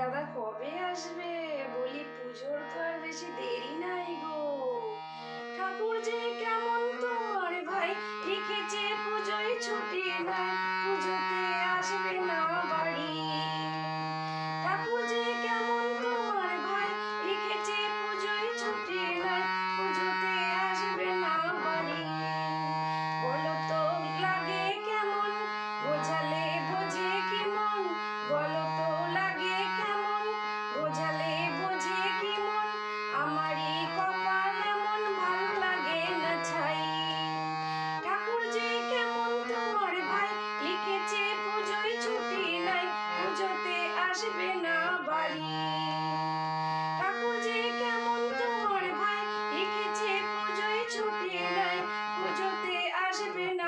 দাদা, কবে আসবে? বলি পুজোর তো আর বেশি দেরি নাই গো। ঠাকুর যে কেমন তোমার ভাই? রেখেছে পুজোয় ছুটি নাই। আসবে না বাড়ি। কাকু যে কেমন তোমার ভাই লিখেছে পুজোয় ছুটি নাই পুজোতে আসবে না